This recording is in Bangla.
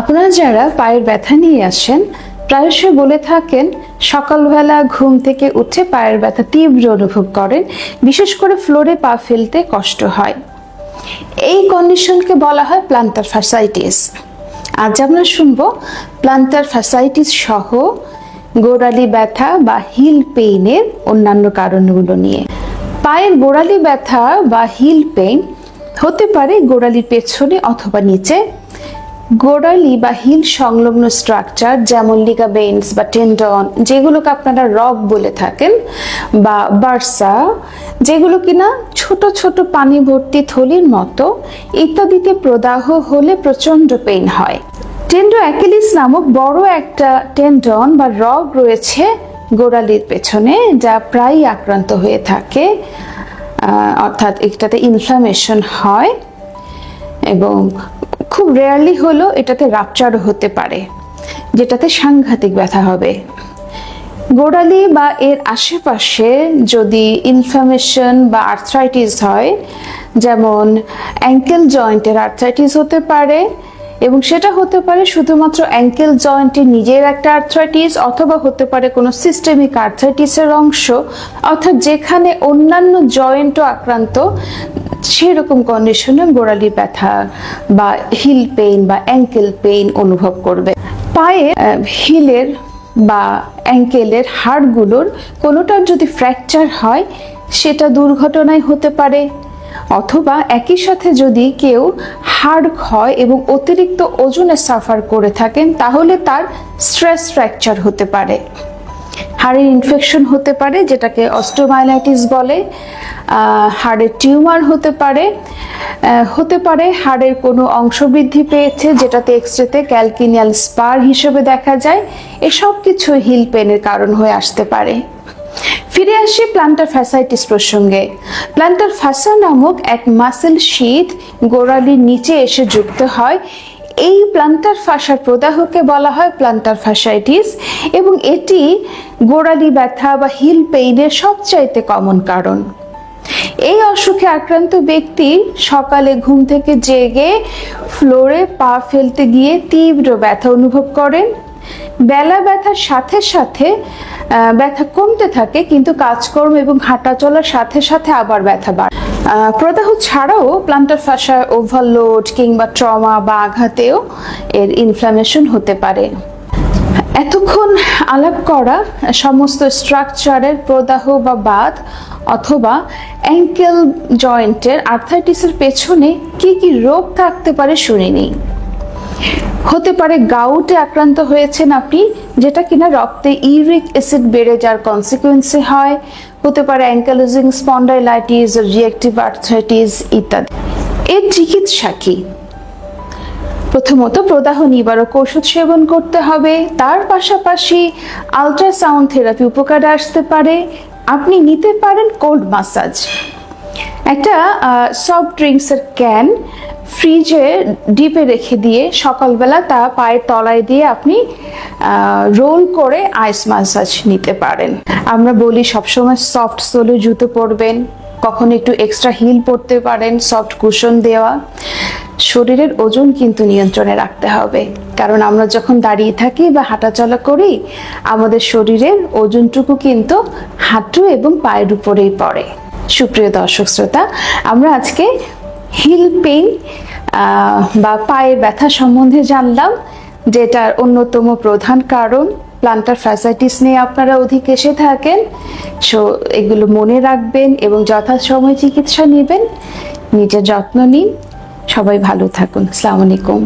আপনারা যারা পায়ের ব্যথা নিয়ে আসেন, প্রায়শই বলে থাকেন, সকালবেলা ঘুম থেকে উঠে পায়ের ব্যথা তীব্র অনুভব করেন, বিশেষ করে ফ্লোরে পা ফেলতে কষ্ট হয়। এই কন্ডিশনকে বলা হয় প্লান্টার ফাসাইটিস আজ আমরা শুনব প্লান্টার ফাসাইটিস সহ গোড়ালি ব্যথা বা হিল পেইনের অন্যান্য কারণগুলো নিয়ে। পায়ের গোড়ালি ব্যথা বা হিল পেইন হতে পারে গোড়ালির পেছনে অথবা নিচে গোড়ালি বা হিল সংলগ্ন স্ট্রাকচার যেমন লিগাবেন্স বা টেন্ডন, যেগুলোকে আপনারা রগ বলে থাকেন, বা বার্সা, যেগুলো কিনা ছোট ছোট পানি ভর্তি থলির মতো ইত্যাদিতে প্রদাহ হলে প্রচণ্ড পেইন হয়। টেন্ডো অ্যাকিলিস নামক বড় একটা টেন্ডন বা রগ রয়েছে গোড়ালির পেছনে, যা প্রায়ই আক্রান্ত হয়ে থাকে অর্থাৎ এটাতে ইনফ্লামেশন হয় এবং খুব রেয়ারলি হলো এটাতে রাপচারও হতে পারে, যেটাতে সাংঘাতিক ব্যথা হবে। গোড়ালি বা এর আশেপাশে যদি ইনফ্লামেশন বা আর্থ্রাইটিস হয়, যেমন অ্যাঙ্কেল জয়েন্টের আর্থ্রাইটিস হতে পারে, এবং সেটা হতে পারে শুধুমাত্র অ্যাঙ্কেল জয়েন্টের নিজের একটা আর্থ্রাইটিস অথবা হতে পারে কোনো সিস্টেমিক আর্থ্রাইটিসের অংশ, অর্থাৎ যেখানে অন্যান্য জয়েন্টও আক্রান্ত সেরকম কন্ডিশনে গোড়ালি ব্যথা বা হিল পেইন বা অ্যাঙ্কেল পেইন অনুভব করবে। পায়ে হিলের বা অ্যাঙ্কেলের হাড়গুলোর কোনোটার যদি ফ্র্যাকচার হয়, সেটা দুর্ঘটনায় হতে পারে। অথবা একই সাথে যদি কেউ হাড় ক্ষয় এবং অতিরিক্ত ওজনে সাফার করে থাকেন, তাহলে তার স্ট্রেস ফ্র্যাকচার হতে পারে। হাড়ের ইনফেকশন হতে পারে, যেটাকে অস্টোমাইলাইটিস বলে হাড়ের টিউমার হতে পারে হতে পারে, হাড়ের কোনো অংশ বৃদ্ধি পেয়েছে, যেটাতে এক্সরেতে ক্যালকিনিয়াল স্পার হিসেবে দেখা যায়, এসব কিছু হিল পেনের কারণ হয়ে আসতে পারে। ফিরে আসি প্লান্টার ফ্যাসাইটিস প্রসঙ্গে। প্লান্টার ফ্যাসা নামক এক মাসেল শীত গোড়ালির নিচে এসে যুক্ত হয় এই প্লান্টার ফাঁসার প্রদাহকে বলা হয় প্লান্টার ফাসাইটিস এবং এটি গোড়ালি ব্যথা বা হিল পেইনের সবচাইতে কমন কারণ। এই অসুখে আক্রান্ত ব্যক্তি সকালে ঘুম থেকে জেগে ফ্লোরে পা ফেলতে গিয়ে তীব্র ব্যথা অনুভব করেন। বেলা ব্যথার সাথে সাথে ব্যথা কমতে থাকে, কিন্তু কাজকর্ম এবং হাঁটা চলার সাথে সাথে আবার ব্যথা বাড়ে। প্রদাহ ছাড়াও প্লান্টার ফাঁসার ওভারলোড কিংবা ট্রমা বা আঘাতেও এর ইনফ্লামেশন হতে পারে। এতক্ষণ আলাপ করা সমস্ত স্ট্রাকচারের প্রদাহ বা বাদ অথবা অ্যাঙ্কেল জয়েন্টের আর্থাইটিসের পেছনে কি কি রোগ থাকতে পারে শুনিনি। হতে পারে গাউটে আক্রান্ত হয়েছেন আপনি, যেটা কিনা রক্তে ইউরিক অ্যাসিড বেড়ে যাওয়ার কনসিকুয়েন্সে হয়। হতে পারে অ্যাঙ্কালোজিং স্পন্ডাইলাইটিস রিয়েক্টিভ আর্থ্রাইটিস ইত্যাদি। এর চিকিৎসা কি? প্রথমত প্রদাহ নিবারক ওষুধ সেবন করতে হবে। তার পাশাপাশি আলট্রাসাউন্ড থেরাপি উপকারে আসতে পারে। আপনি নিতে পারেন কোল্ড মাসাজ একটা সফট ড্রিঙ্কসের ক্যান ফ্রিজে ডিপে রেখে দিয়ে সকালবেলা তা পায়ের তলায় দিয়ে আপনি রোল করে আইস মাসাজ নিতে পারেন। আমরা বলি সবসময় সফট সোলে জুতো পরবেন, কখনো একটু এক্সট্রা হিল পরতে পারেন, সফট কুশন দেওয়া। শরীরের ওজন কিন্তু নিয়ন্ত্রণে রাখতে হবে, কারণ আমরা যখন দাঁড়িয়ে থাকি বা হাঁটাচলা করি, আমাদের শরীরের ওজনটুকু কিন্তু হাঁটু এবং পায়ের উপরেই পড়ে। সুপ্রিয় দর্শক শ্রোতা, আমরা আজকে হিল পেইন বা পায়ে ব্যথা সম্বন্ধে জানলাম, যেটার অন্যতম প্রধান কারণ প্লান্টার ফ্যাসাইটিস নিয়ে আপনারা অধিক এসে থাকেন। সো এগুলো মনে রাখবেন এবং যথাসময়ে চিকিৎসা নেবেন। নিজের যত্ন নিন। সবাই ভালো থাকুন। আসসালামু আলাইকুম।